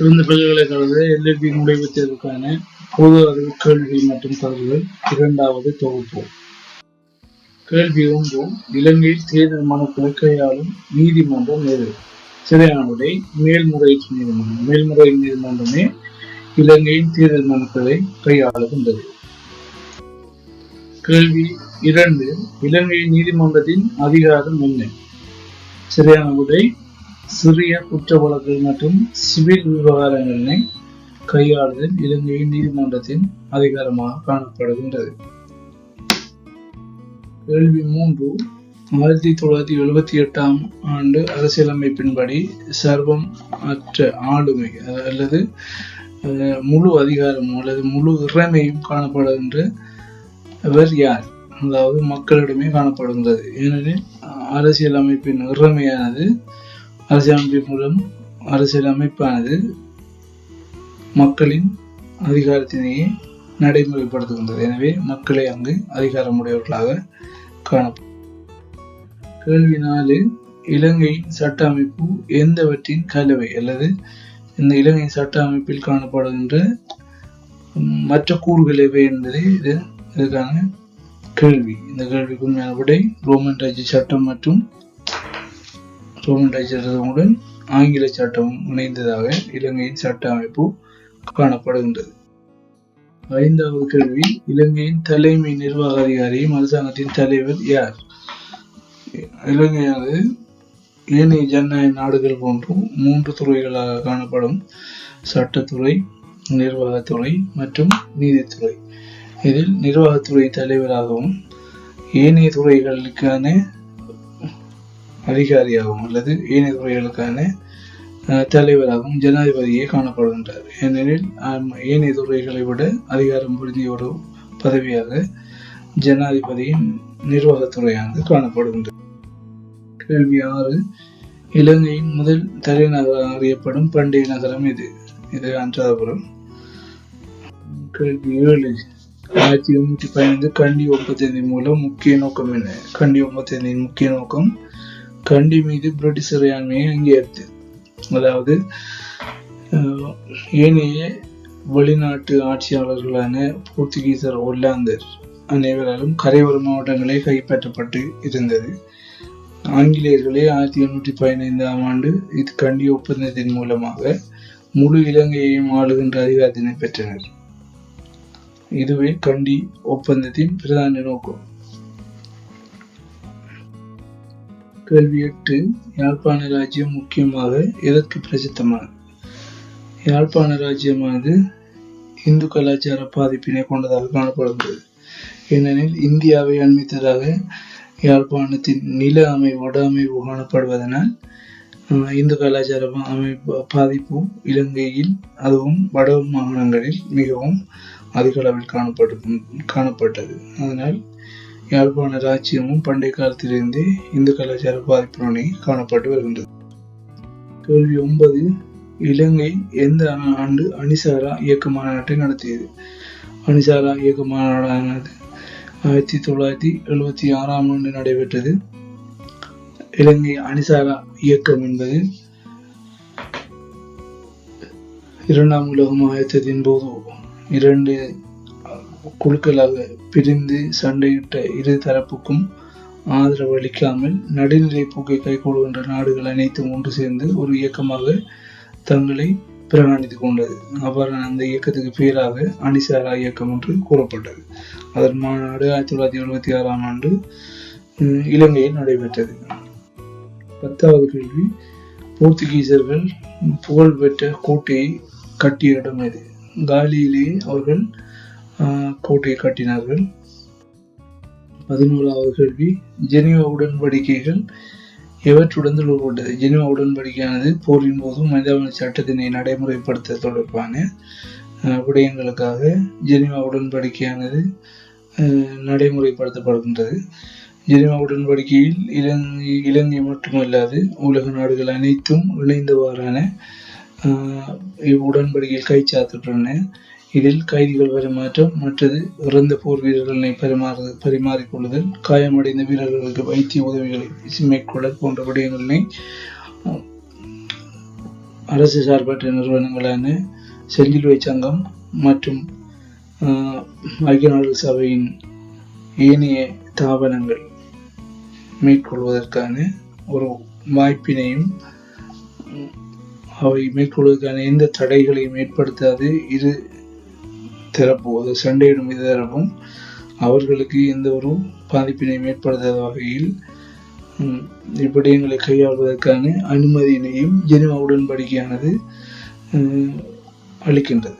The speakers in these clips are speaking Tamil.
திறந்த பல்கலைக்கழக எல்எல்பி நுழைவுத் தேர்வுக்கான பொது அறிவு கேள்வி மற்றும் பதில்கள் இரண்டாவது தொகுப்பு. கேள்வி ஒன்றும் இலங்கையில் தேர்தல் மனுக்களை கையாளும் நீதிமன்றம் எது சிறையானுடைய மேல்முறையீட்டு நீதிமன்றம் மேல்முறை நீதிமன்றமே இலங்கையின் தேர்தல் மனுக்களை கையாளுகின்றது. கேள்வி இரண்டு இலங்கை நீதிமன்றத்தின் அதிகாரம் என்ன? சரியான விடை சிறிய குற்ற வழக்குகள் மற்றும் சிவில் விவகாரங்களினை கையாளுதல் இலங்கையின் நீதிமன்றத்தின் அதிகாரமாக காணப்படுகின்றது. கேள்வி மூன்று. ஆயிரத்தி தொள்ளாயிரத்தி எழுபத்தி எட்டாம் ஆண்டு அரசியலமைப்பின்படி சர்வம் அற்ற ஆளுமை அல்லது அஹ், முழு அதிகாரமும் அல்லது முழு இறைமையும் காணப்படுகின்ற அவர் யார்? அதாவது மக்களிடமே காணப்படுகின்றது. ஏனெனில் அஹ், அரசியலமைப்பின் இறைமையானது அரசியலமைப்பின் மூலம் அரசியலமைப்பானது மக்களின் அதிகாரத்தினையே நடைமுறைப்படுத்துகின்றது. எனவே மக்களை அங்கு அதிகாரமுடையவர்களாக காணப்படும். கேள்வி நாலு இலங்கையின் சட்ட அமைப்பு எந்தவற்றின் கலவை அல்லது இந்த இலங்கையின் சட்ட அமைப்பில் காணப்படுகின்ற மற்ற கூறுகள் எவை என்பதே இது இதுக்கான கேள்வி. இந்த கேள்விக்கு உண்மையான விடை ரோமன் ராஜ்ய சட்டம் மற்றும் ரோமன் ராஜ்ய சட்டமுடன் ஆங்கில சட்டமும் இணைந்ததாக இலங்கையின் சட்ட அமைப்பு காணப்படுகின்றது. ஐந்தாவது கேள்வி இலங்கையின் தலைமை நிர்வாக அதிகாரியும் அரசாங்கத்தின் தலைவர் யார்? இலங்கையானது ஏனைய ஜனநாயக நாடுகள் போன்றும் மூன்று துறைகளாக காணப்படும். சட்டத்துறை நிர்வாகத்துறை மற்றும் நீதித்துறை. இதில் நிர்வாகத்துறை தலைவராகவும் ஏனைய துறைகளுக்கான அதிகாரியாகவும் அல்லது ஏனைய துறைகளுக்கான தலைவராகவும் ஜனாதிபதியே காணப்படுகின்றார். ஏனெனில் ஏனைய துறைகளை விட அதிகாரம் பொருந்திய ஒரு பதவியாக ஜனாதிபதியின் நிர்வாகத்துறையானது காணப்படுகின்றது. கேள்வி ஆறு. இலங்கையின் முதல் தலைநகரம் அறியப்படும் பண்டைய நகரம் இது இது அன்றாபுரம் கேள்வி ஏழு. ஆயிரத்தி எழுநூற்றி பதினைந்து கண்டி ஒப்பந்தத்தின் மூலம் முக்கிய நோக்கம் என்ன? கண்டி ஒப்பந்தத்தின் முக்கிய நோக்கம் கண்டி மீது பிரிட்டிஷ் இறையாண்மையை அங்கீகரித்தது அதாவது ஏனைய வெளிநாட்டு ஆட்சியாளர்களான போர்த்துகீசர் ஒல்லாந்தர் அனைவராலும் கரையோர மாவட்டங்களே கைப்பற்றப்பட்டு இருந்தது. ஆங்கிலேயர்களே ஆயிரத்தி எண்ணூற்றி பதினைந்தாம் ஆண்டு இது கண்டி ஒப்பந்தத்தின் மூலமாக முழு இலங்கையையும் ஆளுகின்ற அதிகாரத்தினை பெற்றனர். இதுவே கண்டி ஒப்பந்தத்தின் பிரதான நோக்கம். கேள்வி எட்டு யாழ்ப்பாண ராஜ்யம் முக்கியமாக எதற்கு பிரசித்தமானது? யாழ்ப்பாண ராஜ்யமானது இந்து கலாச்சார பாதிப்பினை கொண்டதாக காணப்படுகிறது. ஏனெனில் இந்தியாவை அண்மித்ததாக யாழ்ப்பாணத்தின் நில அமை வட அமைவு காணப்படுவதனால் இந்து கலாச்சார அமைப்பு பாதிப்பு இலங்கையில் அதுவும் வட மாகாணங்களில் மிகவும் அதிக அளவில் காணப்படு காணப்பட்டது. அதனால் யாழ்ப்பாண இராச்சியமும் பண்டைய காலத்திலிருந்தே இந்து கலாச்சார பாதிப்புடனே காணப்பட்டு வருகின்றது. கேள்வி ஒன்பது இலங்கை எந்த ஆண்டு அணிசாரா இயக்க மாநாட்டை நடத்தியது? அணிசாரா இயக்க மாநாடானது ஆயிரத்தி தொள்ளாயிரத்தி எழுபத்தி ஆறாம் ஆண்டு நடைபெற்றது. இலங்கை அணிசாரா இயக்கம் என்பது இரண்டாம் உலக மகாயுத்தத்தின் போது இரண்டு குழுக்களாக பிரிந்து சண்டையிட்ட இரு தரப்புக்கும் ஆதரவு அளிக்காமல் நடுநிலை போக்கை கைகொள்கின்ற நாடுகள் அனைத்தும் ஒன்று சேர்ந்து ஒரு இயக்கமாக தங்களை பிரகாணித்து கொண்டது. அவ்வாறு அந்த இயக்கத்துக்கு பேராக அணிசாரா இயக்கம் என்று கூறப்பட்டது. அதன் மாநாடு ஆயிரத்தி தொள்ளாயிரத்தி எழுபத்தி ஆறாம் ஆண்டு இலங்கையில் நடைபெற்றது. பத்தாவது கேள்வி போர்த்துகீசர்கள் புகழ்பெற்ற கோட்டையை கட்டிய இடம் இது காலியிலே அவர்கள் ஆஹ், கோட்டையை கட்டினார்கள். பதினோராவது கேள்வி ஜெனிவா உடன்படிக்கைகள் எவற்றுடன் தொடர்புடையது ஜெனிவா உடன்படிக்கையானது போரின் போது மனிதாபிமான சட்டத்தினை நடைமுறைப்படுத்த தொடர்பான விடயங்களுக்காக ஜெனிவா உடன்படிக்கையானது நடைமுறைப்படுத்தப்படுகின்றது. ஜெனிவா உடன்படிக்கையில் இலங்கை இலங்கை மட்டுமல்லாது உலக நாடுகள் அனைத்தும் இணைந்தவாறான இவ்வுடன்படிக்கையில் கைச்சாத்திட்டுள்ளன இதில் கைதிகள் பரிமாற்றம் மற்றது இறந்த போர் வீரர்களை பரிமாறு பரிமாறிக்கொள்ளுதல் காயமடைந்த வீரர்களுக்கு வைத்திய உதவிகளை மேற்கொள்ள போன்ற விடயங்களினை அரசு சார்பற்ற நிறுவனங்களான செஞ்சிலுவை சங்கம் மற்றும் ஐக்கிய நாடுகள் சபையின் ஏனைய தாபனங்கள் மேற்கொள்வதற்கான ஒரு வாய்ப்பினையும் அவை மேற்கொள்வதற்கான எந்த தடைகளையும் ஏற்படுத்தாது. இரு தரப்பு சண்டையிடும் இரு தரப்பும் அவர்களுக்கு எந்த ஒரு பாதிப்பினை ஏற்படுத்தாத வகையில் உம், கையாள்வதற்கான அனுமதியினையும் ஜெனிவா உடன்படிக்கையானது அளிக்கின்றது.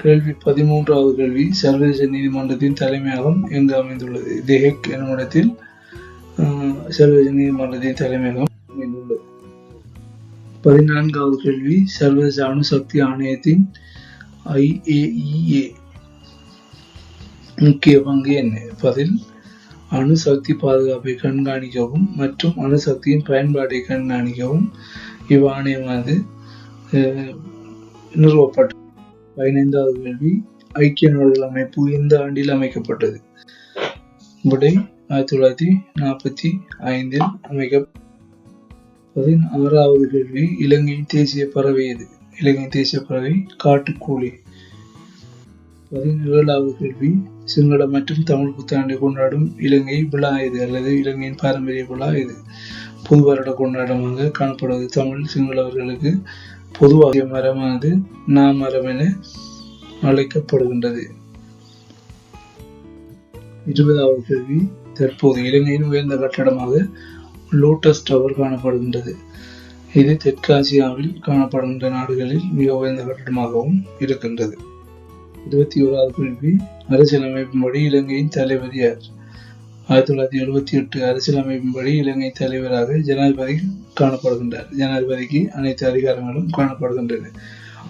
கேள்வி பதிமூன்றாவது கேள்வி சர்வதேச நீதிமன்றத்தின் தலைமையகம் எங்கு அமைந்துள்ளது? தி ஹெக் இடத்தில் சர்வதேச நீதிமன்றத்தின் தலைமையகம் பதினான்காவது கேள்வி சர்வதேச அணுசக்தி ஆணையத்தின் ஐஏஇஏ முக்கிய பங்கு என்ன? பதில் அணுசக்தி பாதுகாப்பை கண்காணிக்கவும் மற்றும் அணுசக்தியின் பயன்பாட்டை கண்காணிக்கவும் இவ்வாணையமானது அஹ், நிறுவப்பட்டது. பதினைந்தாவது கேள்வி ஐக்கிய நாடுகள் அமைப்பு இந்த ஆண்டில் அமைக்கப்பட்டது. விடை ஆயிரத்தி தொள்ளாயிரத்தி நாற்பத்தி ஐந்தில் அமைக்க பதினாறாவது கேள்வி இலங்கையின் தேசிய பறவை எது? இலங்கையின் தேசிய பறவை காட்டுக்கோழி. பதினேழாவது கேள்வி சிங்கள மற்றும் தமிழ் புத்தாண்டை கொண்டாடும் இலங்கை விழா எது அல்லது இலங்கையின் பாரம்பரிய விழா எது? புது வருட கொண்டாட்டமாக காணப்படுவது தமிழ் சிங்களவர்களுக்கு பொதுவாக மரமானது நாம் மரம் என அழைக்கப்படுகின்றது. இருபதாவது கேள்வி தற்போது இலங்கையின் உயர்ந்த கட்டடமாக லோட்டஸ் டவர் காணப்படுகின்றது. இது தெற்காசியாவில் காணப்படுகின்ற நாடுகளில் மிக உயர்ந்த கட்டடமாகவும் இருக்கின்றது. இருபத்தி ஓராவது கேள்வி அரசியலமைப்பின்படி இலங்கையின் தலைவர் யார்? ஆயிரத்தி தொள்ளாயிரத்தி எழுபத்தி எட்டு அரசியலமைப்பின்படி இலங்கை தலைவராக ஜனாதிபதி காணப்படுகின்றார். ஜனாதிபதிக்கு அனைத்து அதிகாரங்களும் காணப்படுகின்றன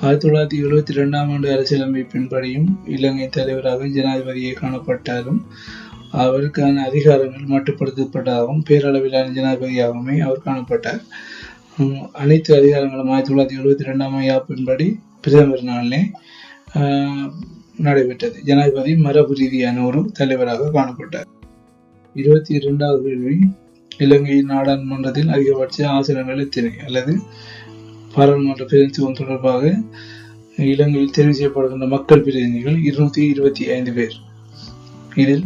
ஆயிரத்தி தொள்ளாயிரத்தி எழுபத்தி ரெண்டாம் ஆண்டு அரசியலமைப்பின்படியும் இலங்கை தலைவராக ஜனாதிபதியை காணப்பட்டாலும் அவருக்கான அதிகாரங்கள் மட்டுப்படுத்தப்பட்டதாகவும் பேரளவிலான ஜனாதிபதியாகவுமே அவர் காணப்பட்டார். அனைத்து அதிகாரங்களும் ஆயிரத்தி தொள்ளாயிரத்தி எழுபத்தி ரெண்டாம் யாப்பின்படி பிரதமர் நாளிலே நடைபெற்றது. ஜனாதிபதி மரபு ரீதியான ஒரு தலைவராக காணப்பட்டார். இருபத்தி இரண்டாவது கேள்வி இலங்கையின் நாடாளுமன்றத்தில் அதிகபட்ச ஆசனங்கள் எத்தனை அல்லது பாராளுமன்ற பிரதிநிதித்துவம் தொடர்பாக இலங்கையில் தெரிவு செய்யப்படுகின்ற மக்கள் பிரதிநிதிகள் இருநூத்தி இருபத்தி ஐந்து பேர். இதில்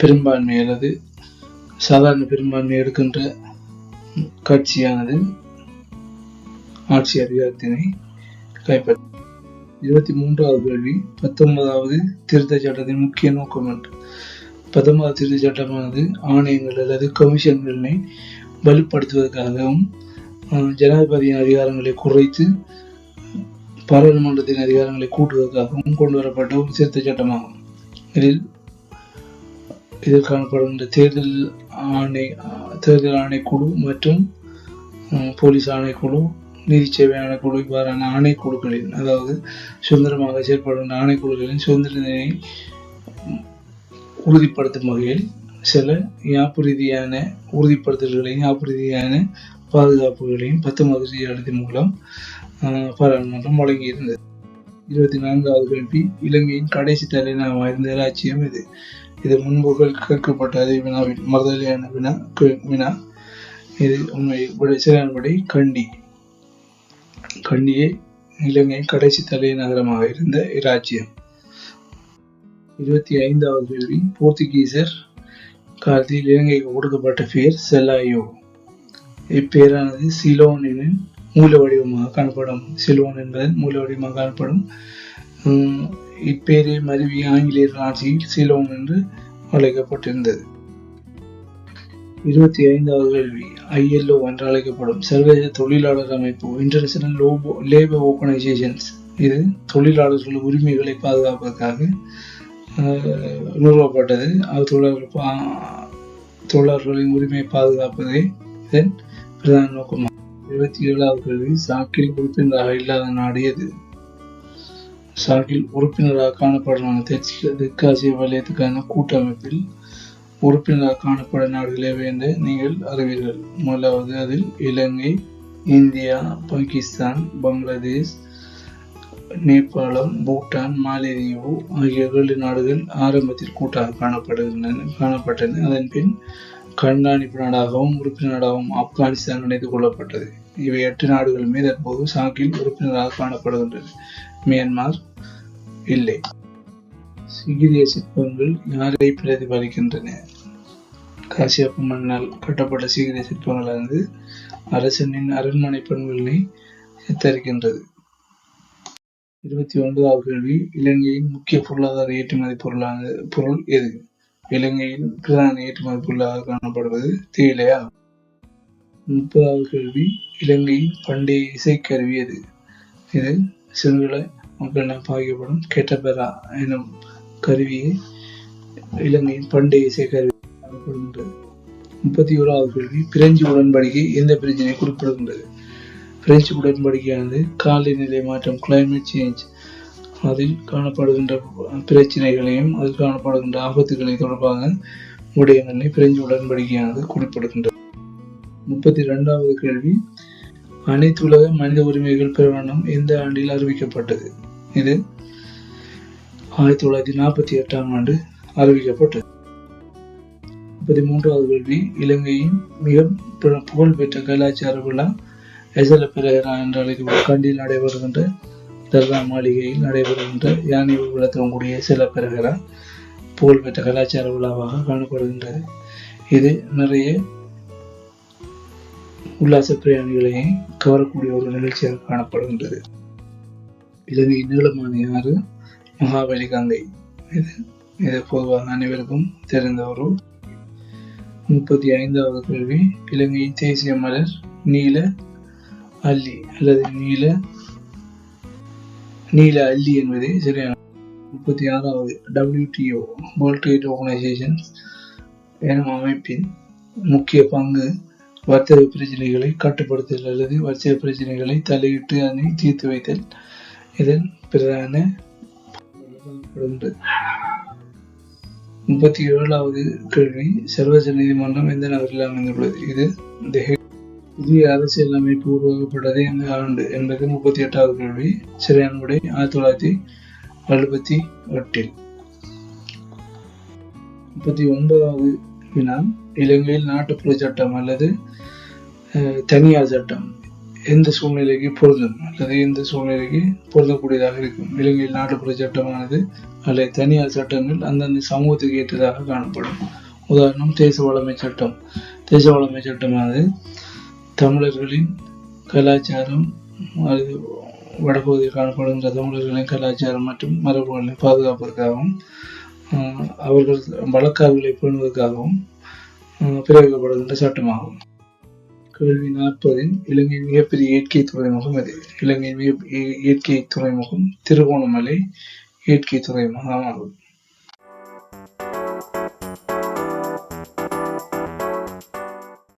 பெரும்பான்மை அல்லது சாதாரண பெரும்பான்மை எடுக்கின்ற கட்சியானது ஆட்சி அதிகாரத்தினை கைப்பற்ற இருபத்தி மூன்றாவது கேள்வி பத்தொன்பதாவது திருத்தச் சட்டத்தின் முக்கிய நோக்கம் என்று. பத்தொன்பதாவது திருத்தச் சட்டமானது ஆணையங்கள் அல்லது கமிஷன்களை வலுப்படுத்துவதற்காகவும் ஜனாதிபதியின் அதிகாரங்களை குறைத்து பாராளுமன்றத்தின் அதிகாரங்களை கூட்டுவதற்காகவும் கொண்டு வரப்பட்ட ஒரு திருத்தச் சட்டமாகும். இதில் இதில் காணப்படுகின்ற தேர்தல் ஆணை தேர்தல் ஆணைக்குழு மற்றும் போலீஸ் ஆணைக்குழு நீதி சேவை ஆணைக்குழு இவ்வாறான ஆணைக்குழுக்களின் அதாவது சுதந்திரமாக செயல்படுகின்ற ஆணைக்குழுக்களின் சுதந்திரத்தினை உறுதிப்படுத்தும் வகையில் சில யாப்பு ரீதியான உறுதிப்படுத்தல்களையும் யாப்பு ரீதியான பாதுகாப்புகளையும் மதுரை சட்டத்தின் மூலம் பாராளுமன்றம் வழங்கியிருந்தது. இருபத்தி நான்காவது எம்பி இலங்கையின் கடைசி தலைநகரமாக இருந்த ராஜ்யம் இது. இது முன்புகள் கேட்கப்பட்டது அதே வினாவில் வினா வினா. இது உண்மை விடை கண்டி. கண்டியே இலங்கையின் கடைசி தலைநகரமாக இருந்த இராச்சியம். இருபத்தி ஐந்தாவது கேள்வி போர்த்துகீசர் காலத்தில் இலங்கைக்கு கொடுக்கப்பட்ட பெயர் செலாயோ இப்பேரானது சிலோனின் மூல வடிவமாக காணப்படும். சிலோன் என்பதன் மூல வடிவமாக காணப்படும். உம், மருவி ஆங்கிலேயர் ஆட்சியில் சிலோன் என்று அழைக்கப்பட்டிருந்தது. இருபத்தி ஐந்தாவது கேள்வி ஐஎல்ஓ என்று அழைக்கப்படும். சர்வதேச தொழிலாளர் அமைப்பு இன்டர்நேஷனல் லோபோ லேபர் ஆர்கனைசேஷன்ஸ் இது தொழிலாளர்கள் உரிமைகளை பாதுகாப்பதற்காக நிறுவப்பட்டது. அது தொழிலாளர்கள் தொழிலாளர்களின் உரிமையை பாதுகாப்பதே இதன் பிரதான நோக்கமாகும். இருபத்தி ஏழாவது கேள்வி சாக்கில் உறுப்பினராக இல்லாத நாடு எது? சாக்கில் உறுப்பினராக காணப்படலான தெற்கு தெற்காசிய வலயத்துக்கான கூட்டமைப்பில் உறுப்பினராக காணப்படும் நாடுகள் எவை என்று நீங்கள் அறிவீர்கள். முதலாவது அதில் இலங்கை இந்தியா பாகிஸ்தான் பங்களாதேஷ் நேபாளம் பூட்டான் மாலேதீவு ஆகிய ஏழு நாடுகள் ஆரம்பத்தில் கூட்டாக காணப்படுகின்றன காணப்பட்டன. அதன் பின் கண்காணிப்பு நாடாகவும் உறுப்பினர் நாடாகவும் ஆப்கானிஸ்தான் இணைத்துக் கொள்ளப்பட்டது. இவை எட்டு நாடுகளுமே தற்போது சாக்கில் உறுப்பினராக காணப்படுகின்றது மியான்மர் இல்லை. சிகிரிய சிற்பங்கள் யாரை பிரதிபலிக்கின்றன? காசியப்ப மண்ணால் கட்டப்பட்ட சீக்கிர சிற்பங்களானது அரசனின் அரண்மனை பெண்களை சித்தரிக்கின்றது இருபத்தி ஒன்பதாவது கேள்வி இலங்கையின் முக்கிய பொருளாதார ஏற்றுமதி பொருளான பொருள் எது? இலங்கையின் பிரதான ஏற்றுமதி பொருளாக காணப்படுவது தேயிலையா முப்பதாவது கேள்வி இலங்கையின் பண்டைய இசைக்கருவி எது இது சிங்கள மக்களிடம் பாய்க்கப்படும் கெட்டபெரா எனும் கருவியை இலங்கையின் பண்டைய இசைக்கருவி காணப்படுகின்றது முப்பத்தி ஓராவது கேள்வி பிரெஞ்சு உடன்படிக்கை எந்த பிரச்சனையை குறிப்பிடுகின்றது? பிரெஞ்சு உடன்படிக்கையானது காலநிலை மாற்றம் கிளைமேட் சேஞ்ச் அதில் காணப்படுகின்ற பிரச்சனைகளையும் அதில் காணப்படுகின்ற ஆபத்துகளை தொடர்பாக விடயங்களை பிரெஞ்சு உடன்படிக்கையானது குறிப்பிடுகின்றது. முப்பத்தி ரெண்டாவது கேள்வி. அனைத்து உலக மனித உரிமைகள் பிரகடனம் எந்த ஆண்டில் அறிவிக்கப்பட்டது? இது ஆயிரத்தி தொள்ளாயிரத்தி நாற்பத்தி எட்டாம் ஆண்டு அறிவிக்கப்பட்டது. முப்பத்தி மூன்றாவது கேள்வி. இலங்கையின் மிக புகழ்பெற்ற கலாச்சார விழா எசல பிரகரா என்று அழைக்கப்படும் கண்டியில் நடைபெறுகின்ற தர்கா மாளிகையில் நடைபெறுகின்ற யானை ஊர்வலத்துடன் கூடிய சில புகழ்பெற்ற கலாச்சார விழாவாக காணப்படுகின்றது. இது நிறைய உல்லாச பிரயாணிகளை கவரக்கூடிய ஒரு நிகழ்ச்சியாக காணப்படுகின்றது. இலங்கையின் நீளமான ஆறு மகாபலி கங்கை இது இது பொதுவாக அனைவருக்கும் தெரிந்த ஒரு முப்பத்தி ஐந்தாவது கேள்வி இலங்கையின் தேசிய மலர் நீல அல்லி அல்லது நீல நீல அல்லி என்பதே சரியான முப்பத்தி ஆறாவது டபிள்யூடிஓ வேர்ல்ட் ட்ரேட் ஆர்கனைசேஷன் எனும் அமைப்பின் முக்கிய பங்கு. வர்த்தக பிரச்சனைகளை கட்டுப்படுத்தல் அல்லது வர்த்தக பிரச்சனைகளை தலையிட்டு அதனை தீர்த்து வைத்தல். இதன் பிரதான முப்பத்தி ஏழாவது கேள்வி சர்வதேச நீதிமன்றம் எந்த நகரில் அமைந்துள்ளது? இது புதிய அரசியல் அமைப்பு உருவாக்கப்பட்டது எந்த ஆண்டு என்பது முப்பத்தி எட்டாவது கேள்வி சரியான ஆயிரத்தி தொள்ளாயிரத்தி எழுபத்தி எட்டில். முப்பத்தி ஒன்பதாவது வினா இலங்கையில் நாட்டுப்புற சட்டம் அல்லது தனியார் சட்டம் எந்த சூழ்நிலைக்கு பொருந்தும் அல்லது எந்த சூழ்நிலைக்கு பொருந்தக்கூடியதாக இருக்கும். இலங்கையில் நாட்டுப்புற சட்டமானது அல்லது தனியார் சட்டங்கள் அந்தந்த சமூகத்துக்கு ஏற்றதாக காணப்படும். உதாரணம் தேச வளமை சட்டம். தேச வளமை சட்டமானது தமிழர்களின் கலாச்சாரம் அல்லது வடபகுதியில் காணப்படுகின்ற தமிழர்களின் கலாச்சாரம் மற்றும் மரபுகளை பாதுகாப்பதற்காகவும் அவர்கள் வழக்காறுகளை பேணுவதற்காகவும் ஆஹ், பிறப்பிக்கப்படுகின்ற சட்டமாகும். கேள்வி நாற்பதில் இலங்கையின் மிகப்பெரிய இயற்கை துறைமுகம் எது? இலங்கையின் மிக இயற்கை துறைமுகம் திருகோணமலை இயற்கை துறைமுகம் ஆகும்